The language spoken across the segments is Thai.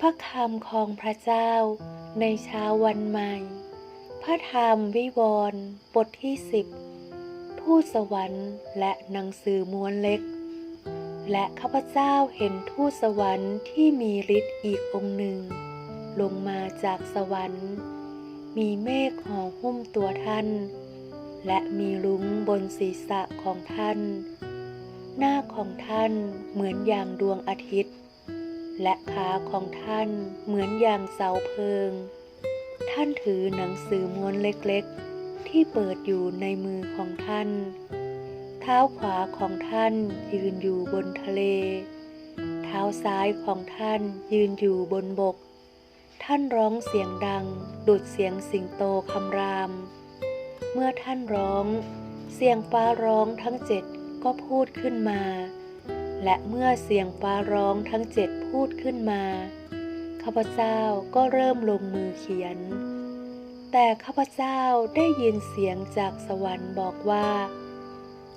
พระคำของพระเจ้าในเช้าวันใหม่ พระธรรมวิวรณ์บทที่สิบทูตสวรรค์และหนังสือม้วนเล็ก และข้าพเจ้าเห็นทูตสวรรค์ที่มีฤทธิ์อีกองค์หนึ่ง ลงมาจากสวรรค์ มีเมฆห่อหุ้มตัวท่าน และมีรุ้งบนศีรษะของท่าน หน้าของท่านเหมือนอย่างดวงอาทิตย์ และขาของท่านเหมือนอย่างเสาเพลิง ท่านถือหนังสือม้วนเล็กๆ ที่เปิดอยู่ในมือของท่าน เท้าขวาของท่านยืนอยู่บนทะเล เท้าซ้ายของท่านยืนอยู่บนบก ท่านร้องเสียงดังดุดเสียงสิงโตคำราม เมื่อท่านร้อง เสียงฟ้าร้องทั้งเจ็ดก็พูดขึ้นมา และเมื่อเสียงฟ้าร้องทั้งเจ็ด พูดขึ้นมา ข้าพเจ้าก็เริ่มลงมือเขียน แต่ข้าพเจ้าได้ยินเสียงจากสวรรค์บอกว่า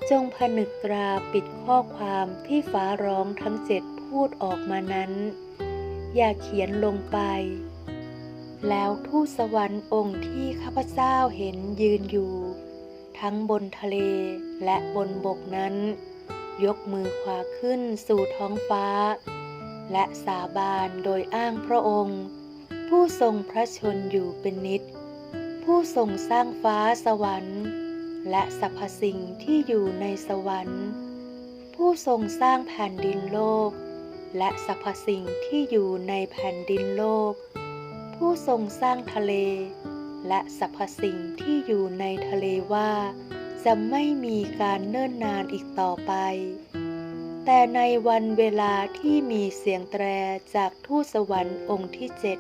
จงผนึกตราปิดข้อความที่ฟ้าร้องทั้งเจ็ดพูดออกมานั้น อย่าเขียนลงไป แล้วทูตสวรรค์องค์ที่ข้าพเจ้าเห็นยืนอยู่ ทั้งบนทะเลและบนบกนั้นยกมือขวาขึ้นสู่ท้องฟ้า และสาบานโดยอ้างพระองค์ ผู้ทรงพระชนอยู่เป็นนิจ ผู้ทรงสร้างฟ้าสวรรค์ และสรรพสิ่งที่อยู่ในสวรรค์ ผู้ทรงสร้างแผ่นดินโลก และสรรพสิ่งที่อยู่ในแผ่นดินโลก ผู้ทรงสร้างทะเล และสรรพสิ่งที่อยู่ในทะเลว่า จะไม่มีการเนิ่นนานอีกต่อไป แต่ในวันเวลาที่มีเสียงแตรจากทูตสวรรค์องค์ที่เจ็ด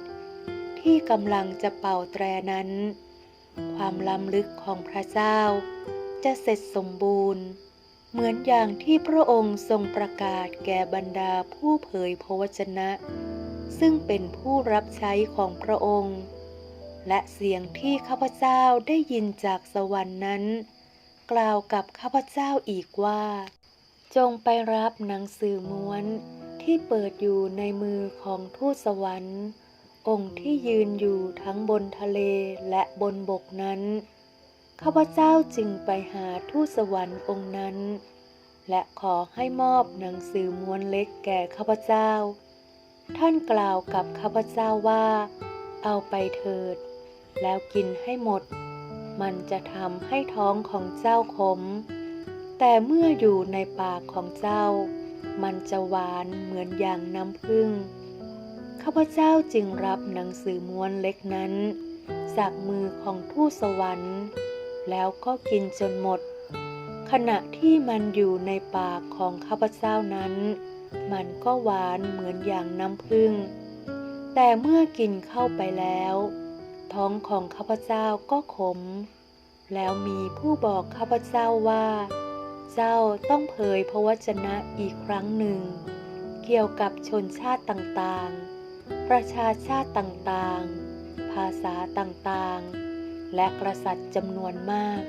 ที่กำลังจะเป่าแตรนั้น ความล้ำลึกของพระเจ้า จะเสร็จสมบูรณ์ เหมือนอย่างที่พระองค์ทรงประกาศแก่บรรดาผู้เผยพระวจนะ ซึ่งเป็นผู้รับใช้ของพระองค์ และเสียงที่ข้าพเจ้าได้ยินจากสวรรค์นั้น กล่าวกับข้าพเจ้าอีกว่า จงไปรับหนังสือม้วนที่เปิดอยู่ในมือของทูตสวรรค์ องค์ที่ยืนอยู่ทั้งบนทะเลและบนบกนั้นข้าพเจ้าจึงไปหาทูตสวรรค์องค์นั้น และขอให้มอบหนังสือม้วนเล็กแก่ข้าพเจ้า ท่านกล่าวกับข้าพเจ้าว่า เอาไปเถิด แล้วกินให้หมด มันจะทำให้ท้องของเจ้าขม แต่เมื่ออยู่ในปากของเจ้า มันจะหวานเหมือนอย่างน้ำผึ้งข้าพเจ้าจึงรับหนังสือม้วนเล็กนั้น จากมือของทูตสวรรค์ แล้วก็กินจนหมด ขณะที่มันอยู่ในปากของข้าพเจ้านั้น มันก็หวานเหมือนอย่างน้ำผึ้งแต่เมื่อกินเข้าไปแล้ว ท้องของข้าพเจ้าก็ขม แล้วมีผู้บอกข้าพเจ้าว่า เจ้าต้องเผยพระวจนะอีกครั้งหนึ่ง เกี่ยวกับชนชาติต่างๆ ประชาชาติต่างๆ ภาษาต่างๆ และกษัตริย์จำนวนมาก